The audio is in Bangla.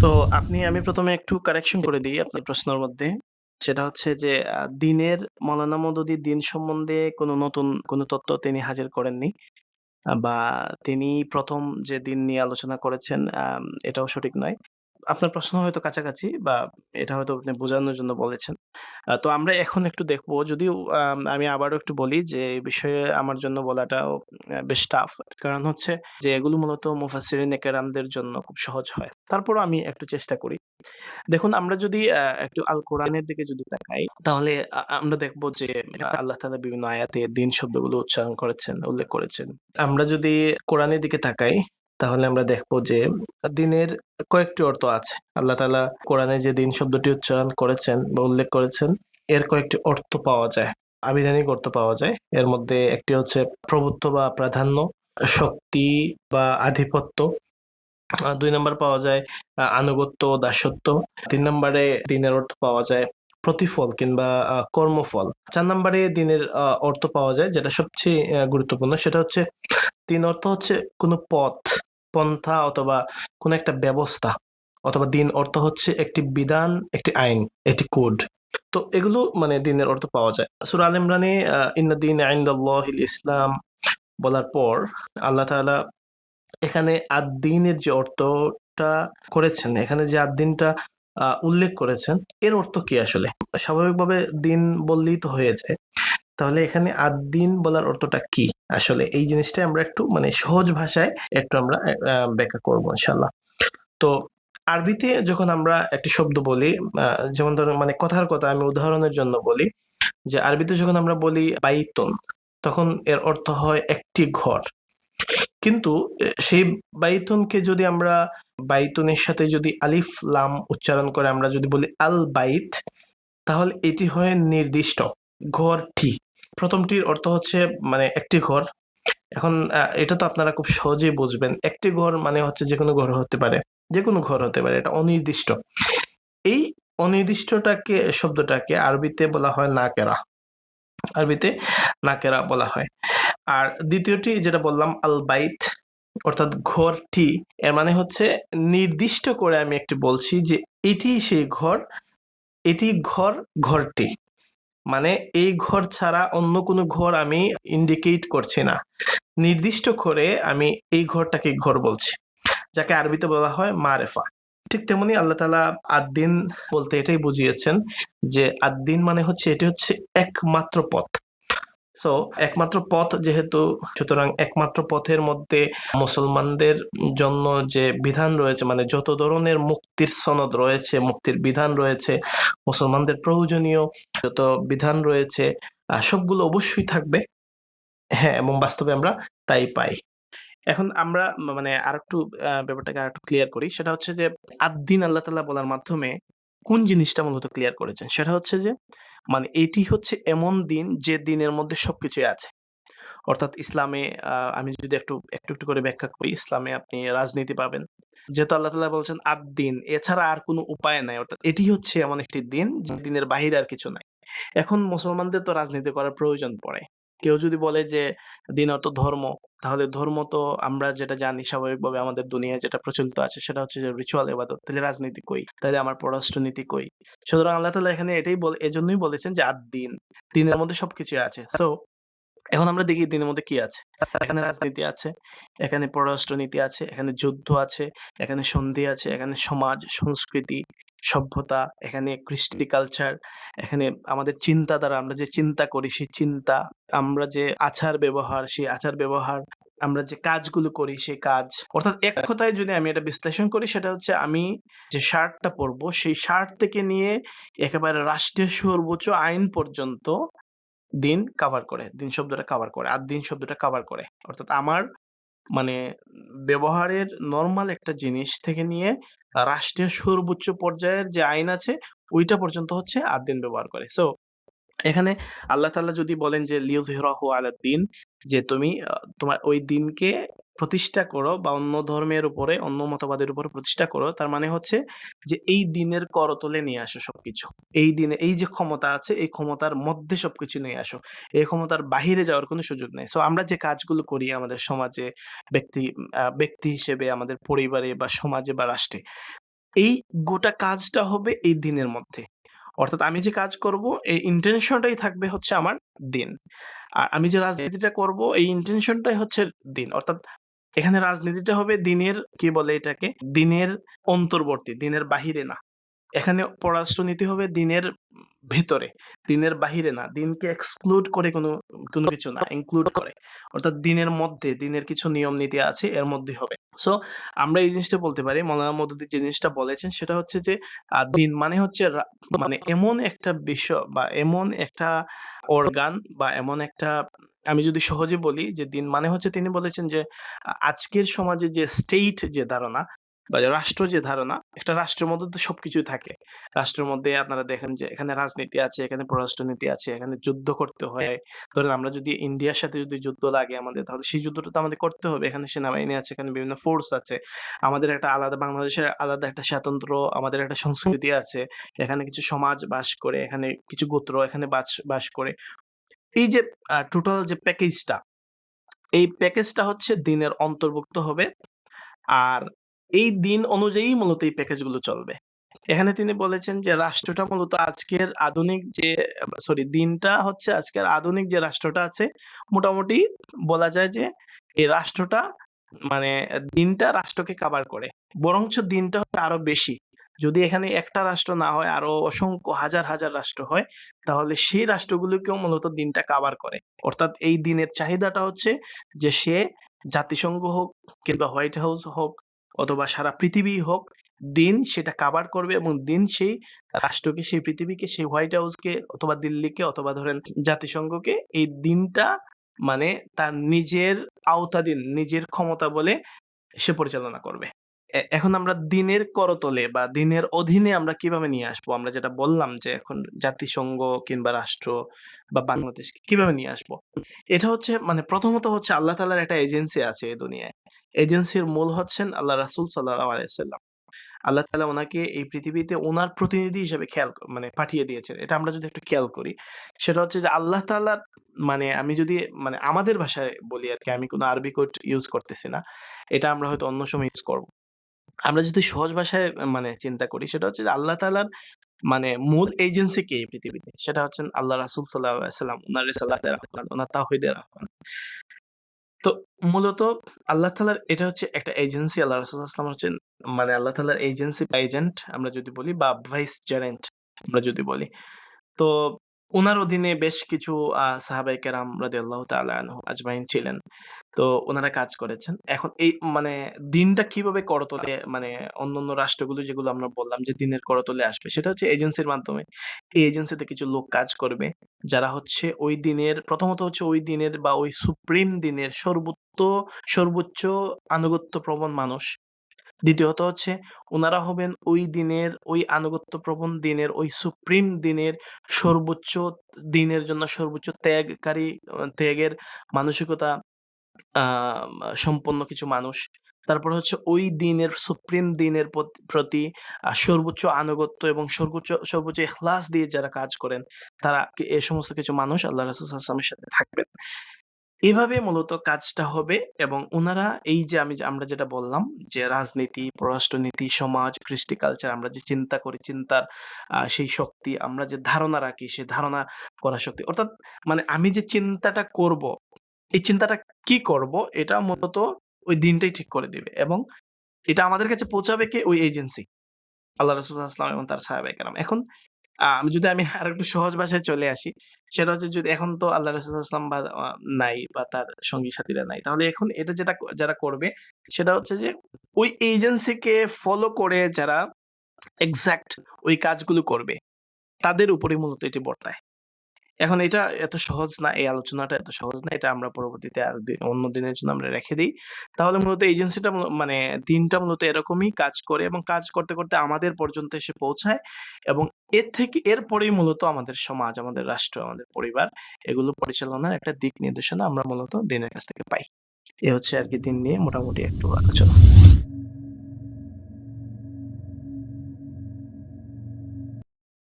তো আপনি, আমি প্রথমে একটু কারেকশন করে দিই আপনার প্রশ্নের মধ্যে। সেটা হচ্ছে যে দিনের মৌলানা মদুদি দিন সম্বন্ধে কোনো নতুন, কোনো তথ্য তিনি হাজির করেননি। বা তিনি প্রথম যে দিন নিয়ে আলোচনা করেছেন এটাও সঠিক নয়। আপনার প্রশ্ন হয়তো কাছাকাছি বা এটা হয়তো আপনি বোঝানোর জন্য বলেছেন। আ তো আমরা এখন একটু দেখব যদিও আম আমি আবারও একটু বলি যে এই বিষয়ে আমার জন্য বলাটাও বেশ টাফ। কারণ হচ্ছে যে এগুলো মূলত মুফাসসিরিন কেরামদের জন্য খুব সহজ হয়। তারপরও আমি একটু চেষ্টা করি। দেখুন আমরা যদি আ একটু আল কোরআনের দিকে যদি তাকাই তাহলে আ আমরা দেখব যে আল্লাহ তাআলা বিভিন্ন আয়াতে দিন শব্দগুলো উচ্চারণ করেছেন, উল্লেখ করেছেন। আমরা যদি কোরআনের দিকে তাকাই তাহলে আমরা দেখব যে দিনের কয়েকটি অর্থ আছে। আল্লাহ তাআলা কোরআনে যে দিন শব্দটি উচ্চারণ করেছেন বা উল্লেখ করেছেন এর কয়েকটি অর্থ পাওয়া যায়। আবিধানিক অর্থ পাওয়া যায়। এর মধ্যে একটি হচ্ছে প্রভুত্ব বা প্রাধান্য, শক্তি বা আধিপত্য। ২ নাম্বার পাওয়া যায় আনুগত্য দাসত্ব। তিন নাম্বারে দিনের অর্থ পাওয়া যায় প্রতিফল কিংবা কর্মফল। চার নাম্বারে দিনের অর্থ পাওয়া যায় যেটা সবচেয়ে গুরুত্বপূর্ণ সেটা হচ্ছে ৩ অর্থ হচ্ছে কোনো পথ, পন্থা অথবা কোনো একটা ব্যবস্থা অথবা দিন অর্থ হচ্ছে একটি বিধান, একটি আইন, একটি কোড। তো এগুলো মানে দিনের অর্থ পাওয়া যায়। সূরা আল ইমরানে ইন্না দ্বীনা ইনদাল্লাহিল ইসলাম বলার পর আল্লাহ তাআলা এখানে আদ-দ্বীনের যে অর্থটা করেছেন, এখানে যে আদ-দ্বীনটা আ উল্লেখ করেছেন এর অর্থ কি আসলে? স্বাভাবিকভাবে দিন বললেই তো হয়ে যায়। তাহলে এখানে আদ-দ্বীন বলার অর্থটা কি? আসলে এই জিনিসটা আমরা একটু মানে সহজ ভাষায় একটু আমরা ব্যাখ্যা করব ইনশাআল্লাহ। তো আরবিতে যখন আমরা একটি শব্দ বলি যেমন ধরুন মানে কথার কথা আমি উদাহরণের জন্য বলি, যে আরবিতে যখন আমরা বলি বাইতুন তখন এর অর্থ হয় একটি ঘর। কিন্তু সেই বাইতুনকে যদি আমরা, বাইতুনের সাথে যদি আলিফ, লাম উচ্চারণ করে আমরা যদি বলি আল বাইত তাহলে এটি হয় নির্দিষ্ট ঘরটি। ১ম টির অর্থ হচ্ছে মানে একটি ঘর। এখন এটা তো আপনারা খুব সহজেই বুঝবেন। একটি ঘর মানে হচ্ছে যেকোনো ঘর হতে পারে। যেকোনো ঘর হতে পারে। এটা অনির্দিষ্ট। এই অনির্দিষ্টটাকে শব্দটাকে আরবিতে বলা হয় নাকেরা। আরবিতে নাকেরা বলা হয়। আর দ্বিতীয়টি যেটা বললাম আল বাইত অর্থাৎ ঘরটি এর মানে হচ্ছে নির্দিষ্ট করে আমি একটি বলছি যে এটিই সেই ঘর, এটি ঘর, ঘরটি। মানে এই ঘর ছাড়া অন্য কোনো ঘর আমি ইন্ডিকেট করছি না। নির্দিষ্ট করে আমি এই ঘরটাকে ঘর বলছি। যাকে আরবিতে বলা হয় মারেফা। ঠিক তেমনি আল্লাহ তালা আদ-দ্বীন বলতে এটাই বুঝিয়েছেন যে আদ-দ্বীন মানে হচ্ছে, এটি হচ্ছে একমাত্র পথ। সো একমাত্র পথ যেহেতু সুতরাং একমাত্র পথের মধ্যে মুসলমানদের জন্য যে বিধান রয়েছে মানে যত ধরনের মুক্তির সনদ রয়েছে, মুক্তির বিধান রয়েছে, মুসলমানদের প্রয়োজনীয় যত বিধান রয়েছে সবগুলো অবশ্যই থাকবে। হ্যাঁ, এবং বাস্তবে আমরা তাই পাই। এখন আমরা মানে আরেকটু আ ব্যাপারটাকে আরেকটু ক্লিয়ার করি। সেটা হচ্ছে যে আদ-দ্বীন আল্লাহ তাআলা বলার মাধ্যমে কোন জিনিসটা মূলত ক্লিয়ার করেছেন? সেটা হচ্ছে যে মানে এটি হচ্ছে এমন দিন যে দিনের মধ্যে সবকিছুই আছে। অর্থাৎ ইসলামে আমি যদি একটু, একটু, একটু করে ব্যাখ্যা করি, ইসলামে আপনি রাজনীতি পাবেন। যেহেতু আল্লাহ তালা বলছেন আদ দিন এছাড়া আর কোনো উপায় নাই। অর্থাৎ এটি হচ্ছে এমন একটি দিন যে দিনের বাহিরে আর কিছু নাই। এখন মুসলমানদের তো রাজনীতি করার প্রয়োজন পড়ে। কেউ যদি বলে যে দিন অর্থ ধর্ম, তাহলে ধর্ম তো আমরা যেটা জানি স্বাভাবিকভাবে আমাদের দুনিয়ায় যেটা প্রচলিত আছে সেটা হচ্ছে যে রিচুয়াল ইবাদত। তাহলে রাজনীতি কই? তাহলে আমার পররাষ্ট্রনীতি কই? সুতরাং আল্লাহ তাআলা এখানে এটাই বল এজন্যই বলেছেন যে আদ-দ্বীন। দিনের মধ্যে সবকিছু আছে। তো এখন আমরা দেখি দিনের মধ্যে কি আছে। এখানে রাজনীতি আছে, এখানে পররাষ্ট্রনীতি আছে, এখানে যুদ্ধ আছে, এখানে সন্ধি আছে, এখানে সমাজ, সংস্কৃতি, সভ্যতা, এখানে কৃষ্টি কালচার, এখানে আমাদের চিন্তাধারা আমরা যে চিন্তা করি সেই চিন্তা, আমরা যে আচার-ব্যবহার সেই আচার-ব্যবহার, আমরা যে কাজগুলো করি সেই কাজ। অর্থাৎ এক কথায় যদি আমি এটা বিশ্লেষণ করি সেটা হচ্ছে আমি যে শার্টটা পরবো সেই শার্ট থেকে নিয়ে একেবারে রাষ্ট্রীয় সর্বোচ্চ আইন পর্যন্ত দিন কভার করে। দিন শব্দটা কভার করে। আর দিন শব্দটা কভার করে। অর্থাৎ আমার মানে ব্যবহারের নর্মাল একটা জিনিস থেকে নিয়ে রাষ্ট্রীয় সর্বোচ্চ পর্যায়ের যে আইন আছে, ওইটা পর্যন্ত হচ্ছে আদ-দ্বীন ব্যবহার করে। সো এখানে আল্লাহ তাআলা যদি বলেন যে লিইয়ুযহিরাহু আলা-দ্বীন যে তুমি তোমার ওই দিনকে প্রতিষ্ঠা করো বা অন্য ধর্মের উপরে, অন্য মতবাদের উপরে প্রতিষ্ঠা করো। তার মানে হচ্ছে যে এই দিনের করতলে নিয়ে আসো সবকিছু। এই দিনে এই যে ক্ষমতা আছে এই ক্ষমতার মধ্যে সবকিছু নিয়ে আসো। এই ক্ষমতার বাহিরে যাওয়ার কোনো সুযোগ নেই। সো আমরা যে কাজগুলো করি আমাদের সমাজে ব্যক্তি ব্যক্তি হিসেবে আমাদের পরিবারে বা সমাজে বা রাষ্ট্রে এই গোটা কাজটা হবে এই দিনের মধ্যে। অর্থাৎ আমি যে কাজ করব এই ইন্টেনশনটাই থাকবে হচ্ছে আমার দিন। আর আমি যে রাজনীতিটা করব এই ইন্টেনশনটাই হচ্ছে দিন। অর্থাৎ এখানে রাজনীতিটা হবে দিনের কি বলে এটাকে? দিনের অন্তর্বর্তী, দিনের বাহিরে না। এখানে পররাষ্ট্রনীতি হবে দিনের ভেতরে, দিনের বাহিরে না। দিনকে এক্সক্লুড করে কোনো, কোনো কিছু না, ইনক্লুড করে। অর্থাৎ দিনের মধ্যে, দিনের কিছু নিয়ম নীতি আছে এর মধ্যে হবে। সো আমরা এই জিনিসটা বলতে পারি মৌলানা মওদুদি যে জিনিসটা বলেছেন সেটা হচ্ছে যে দিন মানে হচ্ছে মানে এমন একটা বিষয় বা এমন একটা অর্গান বা এমন একটা আমি যদি সহজে বলি যে দিন মানে হচ্ছে তিনি বলেছেন যে আজকের সমাজে যে স্টেট যে ধারণা বা রাষ্ট্র যে ধারণা, একটা রাষ্ট্রের মধ্যে তো সবকিছুই থাকে। রাষ্ট্রের মধ্যে আপনারা দেখেন যে এখানে রাজনীতি আছে, এখানে পররাষ্ট্রনীতি আছে, এখানে যুদ্ধ করতে হয়। ধরেন আমরা যদি ইন্ডিয়ার সাথে যদি যুদ্ধ লাগে আমাদের তাহলে সেই যুদ্ধটা তো আমাদের করতে হবে। এখানে সেনাবাহিনী আছে, এখানে বিভিন্ন ফোর্স আছে। আমাদের একটা আলাদা বাংলাদেশের আলাদা একটা স্বাতন্ত্র আমাদের একটা সংস্কৃতি আছে। এখানে কিছু সমাজ বাস করে, এখানে কিছু গোত্র এখানে বাস বাস করে। এই যে টোটাল যে প্যাকেজটা, এই প্যাকেজটা হচ্ছে দিনের অন্তর্ভুক্ত হবে। আর এই দিন অনুযায়ী মূলত এই প্যাকেজগুলো চলবে। এখানে তিনি বলেছেন যে রাষ্ট্রটা মূলত আজকের আধুনিক যে সরি দিনটা হচ্ছে আজকের আধুনিক যে রাষ্ট্রটা আছে মোটামুটি বলা যায় যে এই রাষ্ট্রটা মানে দিনটা রাষ্ট্রকে কাভার করে। বরঞ্চ দিনটা হচ্ছে আরও বেশি। যদি এখানে একটা রাষ্ট্র না হয় আরও অসংখ্য হাজার, হাজার রাষ্ট্র হয় তাহলে সেই রাষ্ট্রগুলোকেও মূলত দিনটা কাভার করে। অর্থাৎ এই দিনের চাহিদাটা হচ্ছে যে সে জাতিসংঘ হোক কিংবা হোয়াইট হাউস হোক অথবা সারা পৃথিবী হোক, দিন সেটা কাভার করবে এবং দিন সেই রাষ্ট্রকে, সেই পৃথিবীকে, সেই হোয়াইট হাউসকে অথবা দিল্লিকে অথবা ধরেন জাতিসংঘকে এই দিনটা মানে তার নিজের আওতাধীন, নিজের ক্ষমতা বলে সে পরিচালনা করবে। এ এখন আমরা দিনের করতলে বা দিনের অধীনে আমরা কীভাবে নিয়ে আসব? আমরা যেটা বললাম যে এখন জাতিসংঘ কিংবা রাষ্ট্র বা বাংলাদেশকে কীভাবে নিয়ে আসব? এটা হচ্ছে মানে প্রথমত হচ্ছে আল্লাহ তাআলার একটা এজেন্সি আছে এই দুনিয়ায়। এজেন্সির মূল হচ্ছেন আল্লাহ রাসূল আলাইহি আল্লাহ তাআলা উনাকে এই পৃথিবীতে উনার প্রতিনিধি হিসেবে খেয়াল ক মানে পাঠিয়ে দিয়েছেন। এটা আমরা যদি একটু খেয়াল করি, সেটা হচ্ছে যে আল্লাহ তাআলার মানে আমি যদি মানে আমাদের ভাষায় বলি আরকি, আমি কোনো আরবি কোড ইউজ করতেছি না। এটা আমরা হয়তো অন্য সময় ইউজ করব। আমরা যদি সহজ ভাষায় মানে চিন্তা করি সেটা হচ্ছে যে আল্লাহ তাআলার মানে মূল এজেন্সি কে পৃথিবীতে? সেটা হচ্ছেন আল্লাহ রাসূল উনার রিসালাতের আহ্বান, তাওহীদের আহ্বান। তো মূলত আল্লাহ তাআলার এটা হচ্ছে একটা এজেন্সি আল্লাহ রাসূল সাল্লাল্লাহু হচ্ছেন মানে আল্লাহ তাআলার এজেন্সি বা এজেন্ট আমরা যদি বলি বা ভাইসজেরেন্ট আমরা যদি বলি। তো উনার অধীনে বেশ কিছু আ সাহাবায়ে কেরাম রাদিয়াল্লাহু তাআলা আনহু আজমাইন ছিলেন। তো উনারা কাজ করেছেন। এখন এই মানে দিনটা কীভাবে করতলে মানে অন্যান্য রাষ্ট্রগুলো যেগুলো আমরা বললাম যে দিনের করতলে আসবে, সেটা হচ্ছে এজেন্সির মাধ্যমে। এই এজেন্সিতে কিছু লোক কাজ করবে। যারা হচ্ছে ওই দিনের, প্রথমত হচ্ছে ওই দিনের বা ওই সুপ্রিম দিনের সর্বোত্ত, সর্বোচ্চ আনুগত্যপ্রবণ মানুষ। দ্বিতীয়ত হচ্ছে উনারা হবেন ওই দিনের, ওই আনুগত্যপ্রবণ দিনের, ওই সুপ্রিম দিনের সর্বোচ্চ, দিনের জন্য সর্বোচ্চ ত্যাগকারী, ত্যাগের মানসিকতা সম্পন্ন কিছু মানুষ। তারপরে হচ্ছে ওই দিনের সুপ্রিম দিনের প্রতি সর্বোচ্চ আনুগত্য এবং সর্বোচ্চ সর্বোচ্চ ইখলাস দিয়ে যারা কাজ করেন, তারা এ সমস্ত কিছু মানুষ আল্লাহ রাসূল সাথে থাকবেন। এভাবে মূলত কাজটা হবে এবং উনারা এই যে আমি আমরা যেটা বললাম যে রাজনীতি, পররাষ্ট্রনীতি, সমাজ, কৃষ্টি কালচার আমরা যে চিন্তা করি, চিন্তার সেই শক্তি আমরা যে ধারণা রাখি, সে ধারণা করার শক্তি। অর্থাৎ মানে আমি যে চিন্তাটা করব, এই চিন্তাটা কি করব এটা মূলত ওই দিনটাই ঠিক করে দিবে এবং এটা আমাদের কাছে পৌঁছাবে কে? ওই এজেন্সি। আল্লাহ রাসূল সাল্লাল্লাহু আলাইহি ওয়াসাল্লাম এবং তার সাহাবায়ে কেরাম। এখন আমি যদি আমি আরেকটু সহজ ভাষায় চলে আসি, সেটা হচ্ছে যদি এখন তো আল্লাহ রাসূল সাল্লাল্লাহু আলাইহি ওয়াসাল্লাম বা নাই বা তার সঙ্গী সাথীরা নাই। তাহলে এখন এটা যেটা যারা করবে সেটা হচ্ছে যে ওই এজেন্সিকে ফলো করে যারা এক্সাক্ট ওই কাজগুলো করবে, তাদের উপরেই মূলত এটি বর্তায়। এখন এটা এত সহজ না, এই আলোচনাটা এত সহজ না। এটা আমরা পরবর্তীতে আর অন্য দিনের জন্য আমরা রেখে দেই। তাহলে মূলত এজেন্সিটা মূল মানে দিনটা মূলত এরকমই কাজ করে এবং কাজ করতে, করতে আমাদের পর্যন্ত এসে পৌঁছায় এবং এর থেকে এরপরেই মূলত আমাদের সমাজ, আমাদের রাষ্ট্র, আমাদের পরিবার এগুলো পরিচালনার একটা দিক নির্দেশনা আমরা মূলত দিনের কাছ থেকে পাই। এ হচ্ছে আরকি দিন নিয়ে মোটামুটি একটু আলোচনা।